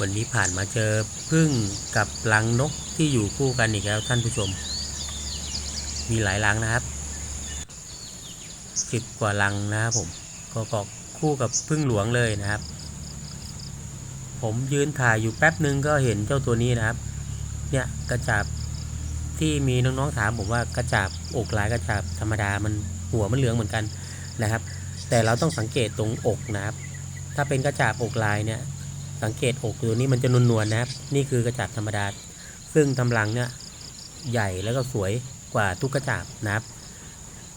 วันนี้ผ่านมาเจอพึ่งกับรังนกที่อยู่คู่กันอีกแล้วท่านผู้ชม มีหลายรังนะครับสิบกว่ารังนะครับผมก็เกาะคู่กับพึ่งหลวงเลยนะครับ ผมยืนถ่ายอยู่แป๊บหนึ่งก็เห็นเจ้าตัวนี้นะครับ เนี่ยกระจับที่มีน้องๆถามผมว่ากระจับอกลายกระจับธรรมดามันหัวมันเหลืองเหมือนกันนะครับ แต่เราต้องสังเกตตรงอกนะครับ ถ้าเป็นกระจับอกลายเนี่ย สังเกตอกตัวนี้มันจะนวลๆนะครับ นี่คือกระจับธรรมดา ซึ่งทำรังเนี่ยใหญ่แล้วก็สวยกว่าทุกกระจับนะครับ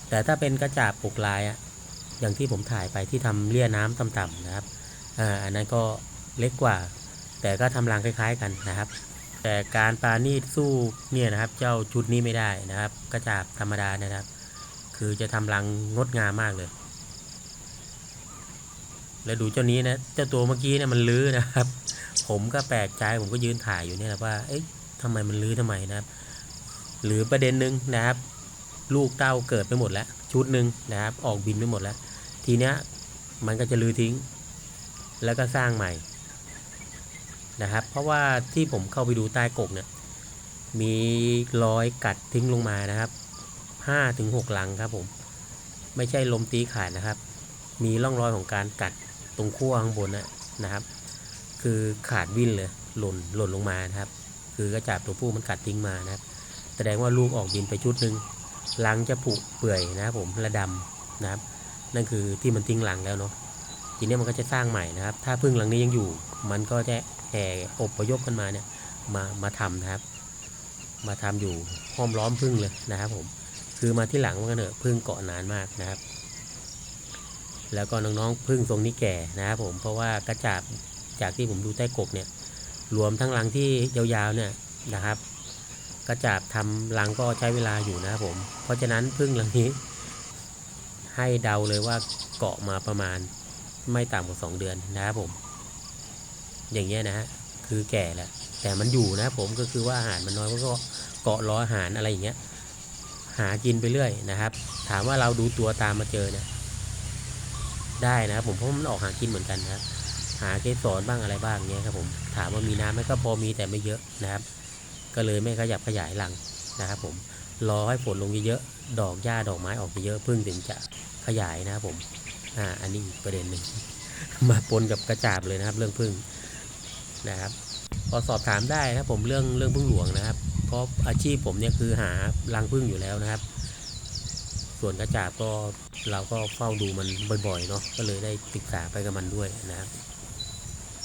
แต่ถ้าเป็นกระจับอกลายอะอย่างที่ผมถ่ายไปที่ทำเลี่ยน้ำต่ำๆนะครับอ่าอันนั้นก็เล็กกว่า แต่ก็ทำรังคล้าย ๆกันนะครับ แต่การปราณีสู้เนี่ยนะครับ เจ้าชุดนี้ไม่ได้นะครับ กระจับธรรมดานะครับ คือจะทำรังงดงามมากเลย แล้วดูเจ้านี้นะ เจ้าตัวเมื่อกี้เนี่ยมันลื้อนะครับ ผมก็แปลกใจผมก็ยืนถ่ายอยู่เนี่ยนะว่า เอ๊ะทำไมมันลื้อทำไมนะครับ หรือประเด็นหนึ่งนะครับ ลูกเต้าเกิดไปหมดแล้ว ชุดหนึ่งนะครับ ออกบินไปหมดแล้ว ทีเนี้ยมันก็จะลื้อทิ้ง แล้วก็สร้างใหม่นะครับ เพราะว่าที่ผมเข้าไปดูใต้กกเนี่ย มีรอยกัดทิ้งลงมานะครับห้าถึงหกลังครับผม ไม่ใช่ลมตีขาดนะครับ มีร่องรอยของการกัดตรงขั้วข้างบนนะนะครับ คือขาดวิ่นเลยหล่นหล่นลงมานะครับ คือกระจับตัวผู้มันกัดทิ้งมานะครับ แสดงว่าลูกออกบินไปชุดหนึ่งรังจะผุเปื่อยนะครับผมระดำนะครับ นั่นคือที่มันทิ้งรังแล้วเนาะทีนี้มันก็จะสร้างใหม่นะครับ ถ้าพึ่งรังนี้ยังอยู่ มันก็จะแห่อพยพกันมาเนี่ยมามาทำนะครับ มาทำอยู่ห้อมล้อมพึ่งเลยนะครับผมคือมาที่หลังมันก็เนอะพึ่งเกาะนานมากนะครับ แล้วก็น้องๆพึ่งทรงนี้แก่นะครับผมเพราะว่ากระจาบจากที่ผมดูใต้กบเนี่ยรวมทั้งรังที่ยาวๆเนี่ยนะครับ กระจาบทำรังก็ใช้เวลาอยู่นะครับผม เพราะฉะนั้นพึ่งรังนี้ ให้เดาเลยว่าเกาะมาประมาณไม่ต่ำกว่าสองเดือนนะครับผม อย่างเงี้ยนะฮะคือแก่แล้วแต่มันอยู่นะผมก็คือว่าอาหารมันน้อยก็เกาะรออาหารอะไรอย่างเงี้ยหากินไปเรื่อยนะครับ ถามว่าเราดูตัวตามมาเจอเนี่ย ได้นะครับผมเพราะมันออกหากินเหมือนกันนะหาเกสรบ้างอะไรบ้างเนี้ยครับผมถามว่ามีน้ำไหมก็พอมีแต่ไม่เยอะนะครับ ก็เลยไม่ขยับขยายรังนะครับผมรอให้ฝนลงเยอะๆดอกหญ้าดอกไม้ออกเยอะพึ่งถึงจะขยายนะครับผมอ่าอันนี้อีกประเด็นหนึ่งมาปนกับกระจาบเลยนะครับ เรื่องพึ่งนะครับพอสอบถามได้นะครับผมเรื่องเรื่องพึ่งหลวงนะครับ เพราะอาชีพผมเนี่ยคือหารังพึ่งอยู่แล้วนะครับ ส่วนกระจาบก็เราก็เฝ้าดูมันบ่อยๆเนาะก็เลยได้ศึกษาไปกับมันด้วยนะครับ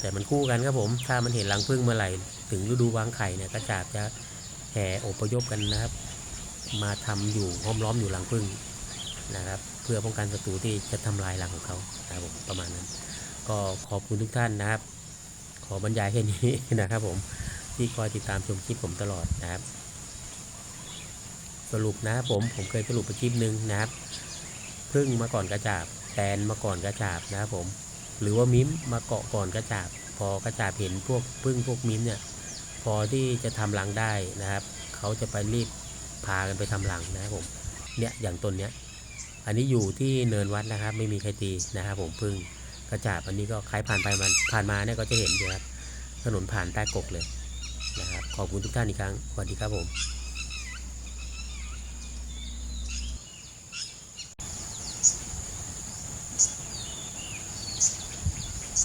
แต่มันคู่กันครับผม ถ้ามันเห็นรังผึ้งเมื่อไหร่ ถึงฤดูวางไข่เนี่ยกระจาบจะแห่อพยพกันนะครับ มาทำอยู่ห้อมล้อมอยู่รังผึ้งนะครับ เพื่อป้องกันศัตรูที่จะทำลายรังของเขานะครับผมประมาณนั้น ก็ขอบคุณทุกท่านนะครับ ขอบรรยายแค่นี้นะครับผมที่คอยติดตามชมคลิปผมตลอดนะครับ สรุปนะครับผมผมเคยสรุปไปคลิปหนึ่งนะครับพึ่งมาก่อนกระจาบแตนมาก่อนกระจาบนะครับผม หรือว่ามิ้มมาเกาะก่อนกระจาบ พอกระจาบเห็นพวกพึ่งพวกมิ้มเนี่ย พอที่จะทำรังได้นะครับเขาจะไปรีบพากันไปทำรังนะครับผมเนี่ยอย่างต้นเนี้ยอันนี้อยู่ที่เนินวัดนะครับ ไม่มีใครตีนะครับผมพึ่งกระจาบอันนี้ก็ใครผ่านไปมันผ่านมาเนี่ยก็จะเห็นอยู่ครับถนนผ่านใต้กกเลยนะครับขอบคุณทุกท่านอีกครั้งสวัสดีครับผม